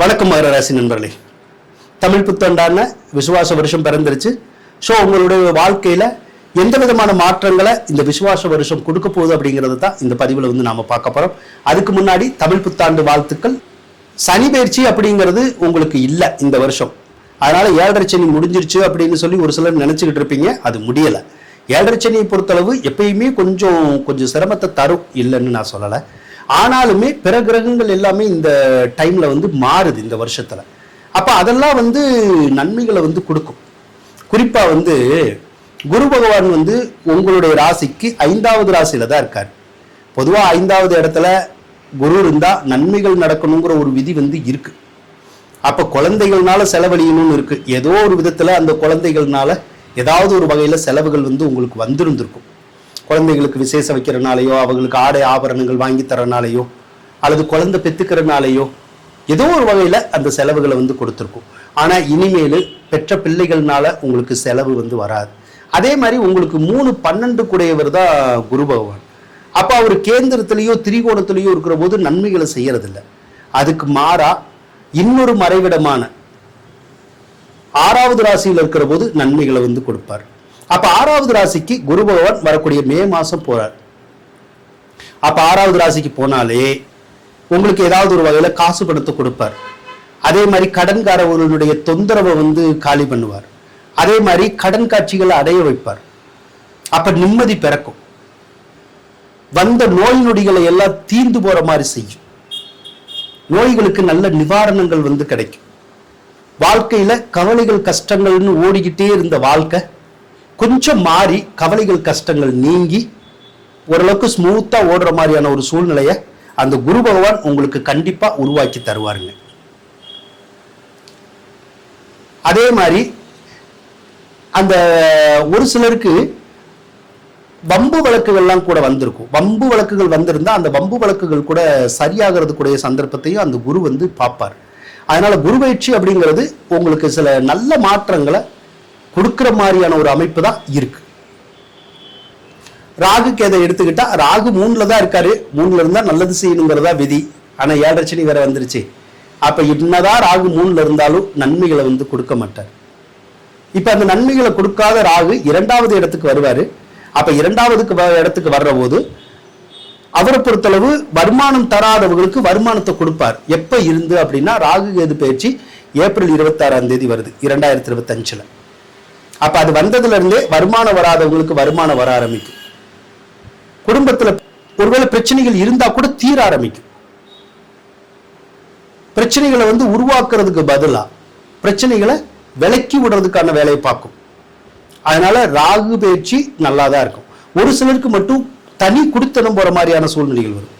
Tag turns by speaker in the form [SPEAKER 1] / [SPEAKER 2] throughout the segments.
[SPEAKER 1] வணக்கம் மகர ராசி நண்பர்களே. தமிழ் புத்தாண்டான விசுவாச வருஷம் பிறந்துருச்சு. ஸோ உங்களுடைய வாழ்க்கையில எந்த விதமான மாற்றங்களை இந்த விசுவாச வருஷம் கொடுக்க போகுது அப்படிங்கிறது தான் இந்த பதிவில் வந்து நாம பார்க்க போறோம். அதுக்கு முன்னாடி தமிழ் புத்தாண்டு வாழ்த்துக்கள். சனி பயிற்சி அப்படிங்கிறது உங்களுக்கு இல்லை இந்த வருஷம். அதனால் ஏழரை சனி முடிஞ்சிருச்சு அப்படின்னு சொல்லி ஒரு சிலர் நினச்சிக்கிட்டு இருப்பீங்க. அது முடியலை. ஏழரை சனியை பொறுத்தளவு எப்பயுமே கொஞ்சம் கொஞ்சம் சிரமத்தை தரும். இல்லைன்னு நான் சொல்லலை. ஆனாலுமே பிற கிரகங்கள் எல்லாமே இந்த டைம்ல வந்து மாறுது இந்த வருஷத்துல. அப்ப அதெல்லாம் வந்து நன்மைகளை வந்து கொடுக்கும். குறிப்பா வந்து குரு பகவான் வந்து உங்களுடைய ராசிக்கு ஐந்தாவது ராசியில தான் இருக்கார். பொதுவா ஐந்தாவது இடத்துல குரு இருந்தா நன்மைகள் நடக்கணுங்கிற ஒரு விதி வந்து இருக்கு. அப்ப குழந்தைகள்னால செலவழியணும்னு இருக்கு. ஏதோ ஒரு விதத்துல அந்த குழந்தைகள்னால ஏதாவது ஒரு வகையில செலவுகள் வந்து உங்களுக்கு வந்திருந்திருக்கும். குழந்தைகளுக்கு விசேஷம் வைக்கிறனாலையோ அவங்களுக்கு ஆடை ஆபரணங்கள் வாங்கி தரனாலையோ அல்லது குழந்தை பெத்துக்கிறனாலையோ ஏதோ ஒரு வகையில் அந்த செலவுகளை வந்து கொடுத்துருக்கும். ஆனால் இனிமேல் பெற்ற பிள்ளைகள்னால உங்களுக்கு செலவு வந்து வராது. அதே மாதிரி உங்களுக்கு மூணு பன்னெண்டு கூடையவர் தான் குரு பகவான். அப்போ அவர் கேந்திரத்திலேயோ திரிகோணத்திலேயோ இருக்கிற போது நன்மைகளை செய்யறதில்ல. அதுக்கு மாறா இன்னொரு மறைவிடமான ஆறாவது ராசியில் இருக்கிற போது நன்மைகளை வந்து கொடுப்பார். அப்ப ஆறாவது ராசிக்கு குரு பகவான் வரக்கூடிய மே மாசம் போறார். அப்ப ஆறாவது ராசிக்கு போனாலே உங்களுக்கு ஏதாவது ஒரு வகையில காசு பணத்தை கொடுப்பார். அதே மாதிரி கடன்காரவர்களுடைய தொந்தரவை வந்து காலி பண்ணுவார். அதே மாதிரி கடன் காட்சிகளை அடைய வைப்பார். அப்ப நிம்மதி பிறக்கும். வந்த நோய் நொடிகளை எல்லாம் தீர்ந்து போற மாதிரி செய்யும். நோய்களுக்கு நல்ல நிவாரணங்கள் வந்து கிடைக்கும். வாழ்க்கையில கவலைகள் கஷ்டங்கள்னு ஓடிக்கிட்டே இருந்த வாழ்க்கை கொஞ்சம் மாறி கவலைகள் கஷ்டங்கள் நீங்கி ஓரளவுக்கு ஸ்மூத்தாக ஓடுற மாதிரியான ஒரு சூழ்நிலையை அந்த குரு பகவான் உங்களுக்கு கண்டிப்பாக உருவாக்கி தருவாருங்க. அதே மாதிரி அந்த ஒரு சிலருக்கு வம்பு வழக்குகள்லாம் கூட வந்திருக்கும். வம்பு வழக்குகள் வந்திருந்தா அந்த வம்பு வழக்குகள் கூட சரியாகிறதுக்குடைய சந்தர்ப்பத்தையும் அந்த குரு வந்து பார்ப்பார். அதனால குருபயிற்சி அப்படிங்கிறது உங்களுக்கு சில நல்ல மாற்றங்களை கொடுக்குற மாதிரியான ஒரு அமைப்பு தான் இருக்கு. ராகு கேதை எடுத்துக்கிட்டா ராகு மூணுல தான் இருக்காரு. மூணுல இருந்தா நல்லது செய்யணுங்கிறதா விதி. ஆனா ஏழரை சனி வேற வந்துருச்சு. அப்ப என்னதான் ராகு மூணுல இருந்தாலும் நன்மைகளை வந்து கொடுக்க மாட்டார். இப்ப அந்த நன்மைகளை கொடுக்காத ராகு இரண்டாவது இடத்துக்கு வருவாரு. அப்ப இரண்டாவதுக்கு வ- இடத்துக்கு வர்ற போது அவரை பொறுத்தளவு வருமானம் தராதவர்களுக்கு வருமானத்தை கொடுப்பார். எப்ப இருந்து அப்படின்னா ராகு கேது பயிற்சி ஏப்ரல் இருபத்தி ஆறாம் தேதி வருது இரண்டாயிரத்தி இருபத்தஞ்சுல. அப்ப அது வந்ததுல இருந்தே வருமானம் வராதவங்களுக்கு வருமானம் வர ஆரம்பிக்கும். குடும்பத்துல ஒருவேளை பிரச்சனைகள் இருந்தா கூட தீர ஆரம்பிக்கும். பிரச்சனைகளை வந்து உருவாக்குறதுக்கு பதிலா பிரச்சனைகளை விலக்கி விடுறதுக்கான வேலையை பார்க்கும். அதனால ராகு பயிற்சி நல்லா தான் இருக்கும். ஒரு சிலருக்கு மட்டும் தனி குடித்தனம் போற மாதிரியான சூழ்நிலைகள் வரும்.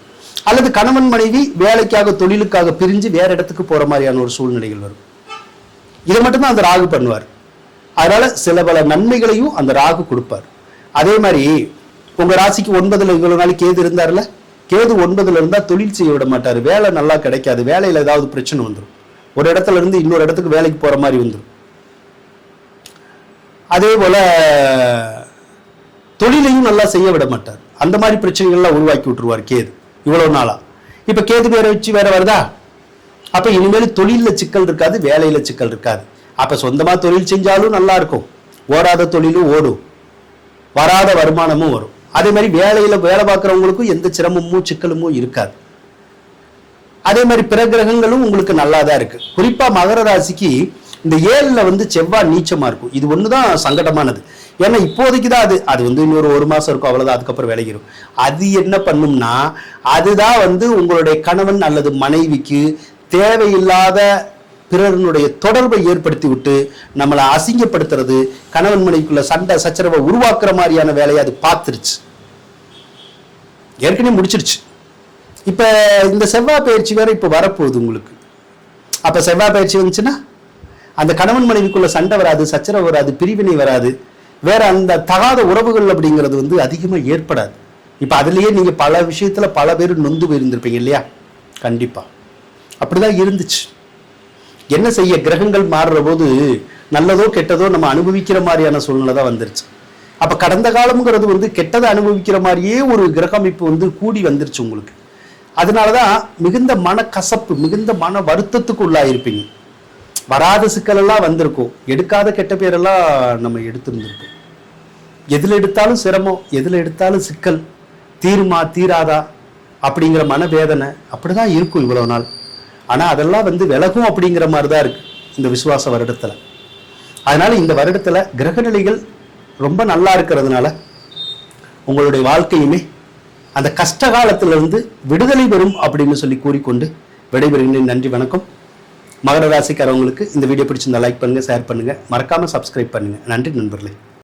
[SPEAKER 1] அல்லது கணவன் மனைவி வேலைக்காக தொழிலுக்காக பிரிஞ்சு வேற இடத்துக்கு போற மாதிரியான ஒரு சூழ்நிலைகள் வரும். இதை மட்டும்தான் அந்த ராகு பண்ணுவார். அதனால சில பல நன்மைகளையும் அந்த ராகு கொடுப்பார். அதே மாதிரி உங்க ராசிக்கு ஒன்பதுல இவ்வளவு நாள் கேது இருந்தார்ல? கேது ஒன்பதுல இருந்தா தொழில் செய்ய விட மாட்டார். வேலை நல்லா கிடைக்காது. வேலையில ஏதாவது பிரச்சனை வந்துடும் ஒரு இடத்துல இருந்து இன்னொரு இடத்துக்கு வேலைக்கு போற மாதிரி வந்துடும் அதே போல தொழிலையும் நல்லா செய்ய விட மாட்டார். அந்த மாதிரி பிரச்சனைகள்லாம் உருவாக்கி விட்டுருவார் கேது. இவ்வளவு நாளா. இப்ப கேது வேற வச்சு வேற வருதா? அப்ப இனிமேல் தொழில சிக்கல் இருக்காது வேலையில சிக்கல் இருக்காது. அப்ப சொந்தமா தொழில் செஞ்சாலும் நல்லா இருக்கும். ஓடாத தொழிலும் ஓடும். வராத வருமானமும் வரும். அதே மாதிரி வேலையில வேலை பார்க்குறவங்களுக்கும் எந்த சிரமமும் சிக்கலுமும் இருக்காது. அதே மாதிரி பிற கிரகங்களும் உங்களுக்கு நல்லா தான் இருக்கு. குறிப்பா மகர ராசிக்கு இந்த ஏழில் வந்து செவ்வாய் நீச்சமாக இருக்கும். இது ஒண்ணுதான் சங்கடமானது. ஏன்னா இப்போதைக்கு தான் அது. அது வந்து இன்னொரு ஒரு மாசம் இருக்கும் அவ்வளவுதான். அதுக்கப்புறம் விளையிடும் அது என்ன பண்ணும்னா அதுதான் வந்து உங்களுடைய கணவன் அல்லது மனைவிக்கு தேவையில்லாத பிறருடைய தொடர்பை ஏற்படுத்தி விட்டு நம்மளை அசிங்கப்படுத்துறது கணவன் மனைவிக்குள்ள சண்டை சச்சரவை உருவாக்குற மாதிரியான வேலையை அது பார்த்துருச்சு. ஏற்கனவே முடிச்சிருச்சு. இப்போ இந்த செவ்வாய் பயிற்சி வேற இப்போ வரப்போகுது உங்களுக்கு. அப்ப செவ்வாய் பயிற்சி வந்துச்சுன்னா அந்த கணவன் மனைவிக்குள்ள சண்டை வராது சச்சரவு வராது பிரிவினை வராது. வேற அந்த தகாத உறவுகள் அப்படிங்கிறது வந்து அதிகமாக ஏற்படாது. இப்ப அதுலேயே நீங்கள் பல விஷயத்துல பல பேர் நொந்து போயிருந்திருப்பீங்க இல்லையா? கண்டிப்பா. அப்படிதான் இருந்துச்சு. என்ன செய்ய கிரகங்கள் மாறுற போது நல்லதோ கெட்டதோ நம்ம அனுபவிக்கிற மாதிரியான சூழ்நிலை தான் வந்துருச்சு. அப்ப கடந்த காலம்ங்கிறது வந்து கெட்டதை அனுபவிக்கிற மாதிரியே ஒரு கிரக அமைப்பு வந்து கூடி வந்துருச்சு உங்களுக்கு. அதனாலதான் மிகுந்த மனக்கசப்பு மிகுந்த மன வருத்தத்துக்கு உள்ளாயிருப்பீங்க. வராத சிக்கலெல்லாம் வந்திருக்கும். எடுக்காத கெட்ட பேரெல்லாம் நம்ம எடுத்திருந்திருக்கோம். எதில் எடுத்தாலும் சிரமம் எதில் எடுத்தாலும் சிக்கல் தீருமா தீராதா அப்படிங்கிற மனவேதனை அப்படிதான் இருக்கும் இவ்வளவு நாள். ஆனால் அதெல்லாம் வந்து விலகும் அப்படிங்கிற மாதிரி தான் இருக்குது இந்த விசுவாச வருடத்தில். அதனால் இந்த வருடத்தில் கிரகநிலைகள் ரொம்ப நல்லா இருக்கிறதுனால உங்களுடைய வாழ்க்கையுமே அந்த கஷ்ட காலத்திலிருந்து விடுதலை பெறும் அப்படின்னு சொல்லி கூறிக்கொண்டு விடைபெறுகின்றேன் நன்றி வணக்கம். மகர ராசிக்காரவங்களுக்கு இந்த வீடியோ பிடிச்சிருந்தா லைக் பண்ணுங்கள் ஷேர் பண்ணுங்கள் மறக்காமல் சப்ஸ்கிரைப் பண்ணுங்கள் நன்றி நண்பர்களே.